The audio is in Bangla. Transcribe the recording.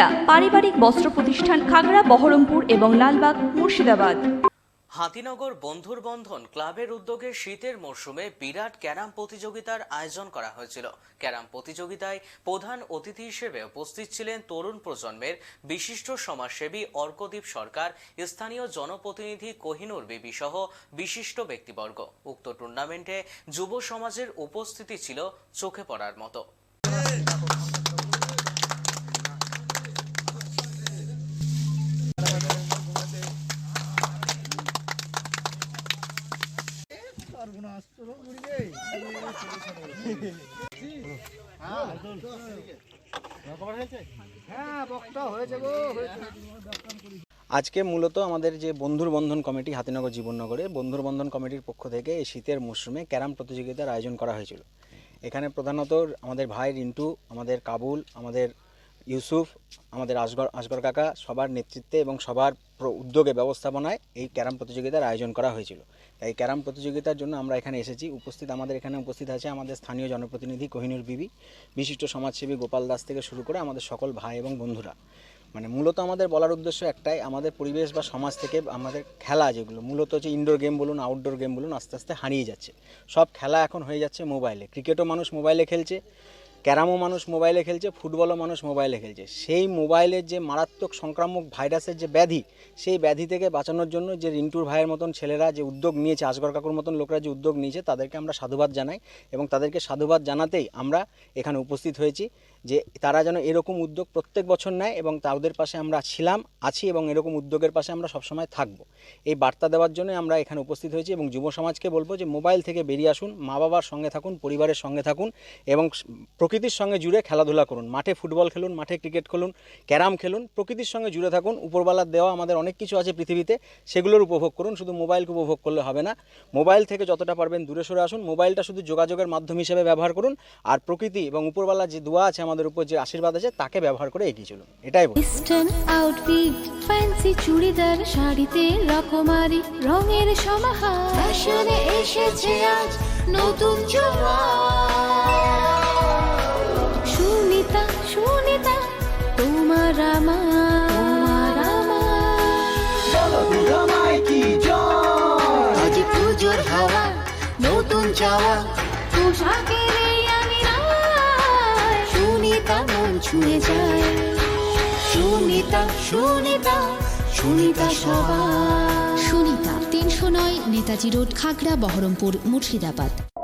সুনিতা পারিবারিক বস্ত্র প্রতিষ্ঠান খাগড়া, বহরমপুর এবং লালবাগ, মুর্শিদাবাদ। হাতিনগর বন্ধুর বন্ধন ক্লাবের উদ্যোগে শীতের মরশুমে বিরাট ক্যারাম প্রতিযোগিতার আয়োজন করা হয়েছিল। ক্যারাম প্রতিযোগিতায় প্রধান অতিথি হিসেবে উপস্থিত ছিলেন তরুণ প্রজন্মের বিশিষ্ট সমাজসেবী অর্কদীপ সরকার, স্থানীয় জনপ্রতিনিধি কোহিনুর বিবি সহ বিশিষ্ট ব্যক্তিবর্গ। উক্ত টুর্নামেন্টে যুব সমাজের উপস্থিতি ছিল চোখে পড়ার মতো। আজকে মূলত আমাদের যে বন্ধুর বন্ধন কমিটি হাতিনগর জীবননগরে বন্ধুর বন্ধন কমিটির পক্ষ থেকে এই শীতের মরশুমে ক্যারাম প্রতিযোগিতার আয়োজন করা হয়েছিল। এখানে প্রধানত আমাদের ভাই রিন্টু, আমাদের কাবুল, আমাদের ইউসুফ, আমাদের আসগর আসগর কাকা সবার নেতৃত্বে এবং সবার উদ্যোগে ব্যবস্থাপনায় এই ক্যারাম প্রতিযোগিতার আয়োজন করা হয়েছিল। তাই ক্যারাম প্রতিযোগিতার জন্য আমরা এখানে এসেছি। উপস্থিত, আমাদের এখানে উপস্থিত আছে আমাদের স্থানীয় জনপ্রতিনিধি কোহিনুর বিবি, বিশিষ্ট সমাজসেবী গোপাল দাস থেকে শুরু করে আমাদের সকল ভাই এবং বন্ধুরা। মানে মূলত আমাদের বলার উদ্দেশ্য একটাই, আমাদের পরিবেশ বা সমাজ থেকে আমাদের খেলা যেগুলো, মূলত হচ্ছে ইনডোর গেম বলুন আউটডোর গেম বলুন, আস্তে আস্তে হারিয়ে যাচ্ছে। সব খেলা এখন হয়ে যাচ্ছে মোবাইলে। ক্রিকেটও মানুষ মোবাইলে খেলছে ক্যারামও মানুষ মোবাইলে খেলছে, ফুটবলও মানুষ মোবাইলে খেলছে। সেই মোবাইলের যে মারাত্মক সংক্রামক ভাইরাসের যে ব্যাধি, সেই ব্যাধি থেকে বাঁচানোর জন্য যে রিন্টুর ভাইয়ের মতন ছেলেরা যে উদ্যোগ নিয়েছে, আসগর কাকুর মতন লোকরা যে উদ্যোগ নিয়েছে, তাদেরকে আমরা সাধুবাদ জানাই এবং তাদেরকে সাধুবাদ জানাতেই আমরা এখানে উপস্থিত হয়েছি যে তারা যেন এরকম উদ্যোগ প্রত্যেক বছর নেয় এবং তাদের পাশে আমরা ছিলাম, আছি এবং এরকম উদ্যোগের পাশে আমরা সবসময় থাকব। এই বার্তা দেওয়ার জন্য আমরা এখানে উপস্থিত হয়েছি এবং যুব সমাজকে বলব যে মোবাইল থেকে বেরিয়ে আসুন মা বাবার সঙ্গে থাকুন, পরিবারের সঙ্গে থাকুন এবং প্রকৃতির সঙ্গে জুড়ে খেলাধুলা করুন। মাঠে ফুটবল খেলুন, মাঠে ক্রিকেট খেলুন, ক্যারাম খেলুন, প্রকৃতির সঙ্গে জুড়ে থাকুন। উপরবেলার দেওয়া আমাদের অনেক কিছু আছে পৃথিবীতে, সেগুলোর উপভোগ করুন। শুধু মোবাইলকে উপভোগ করলে হবে না। মোবাইল থেকে যতটা পারবেন দূরে সরে আসুন। মোবাইলটা শুধু যোগাযোগের মাধ্যম হিসেবে ব্যবহার করুন। আর প্রকৃতি এবং উপরবেলার যে দোয়া আছে আমাদের উপর, যে আশীর্বাদ আছে, তাকে ব্যবহার করে এগিয়ে চলুন। এটাই ফ্যান্সি চুড়িদার, শাড়িতে রকমারি, রঙের সমাহার। এসেছে আজ নতুন আজ পুজোর হাওয়া নতুন চাওয়া। পোশাকের এই আমিরায় সুনিতা মন ছুঁয়ে যায়। সুনিতা সুনিতা সুনিতা সবার। সুনিতা তিনশো নয় নেতাজি রোড খাগড়া বহরমপুর মুর্শিদাবাদ।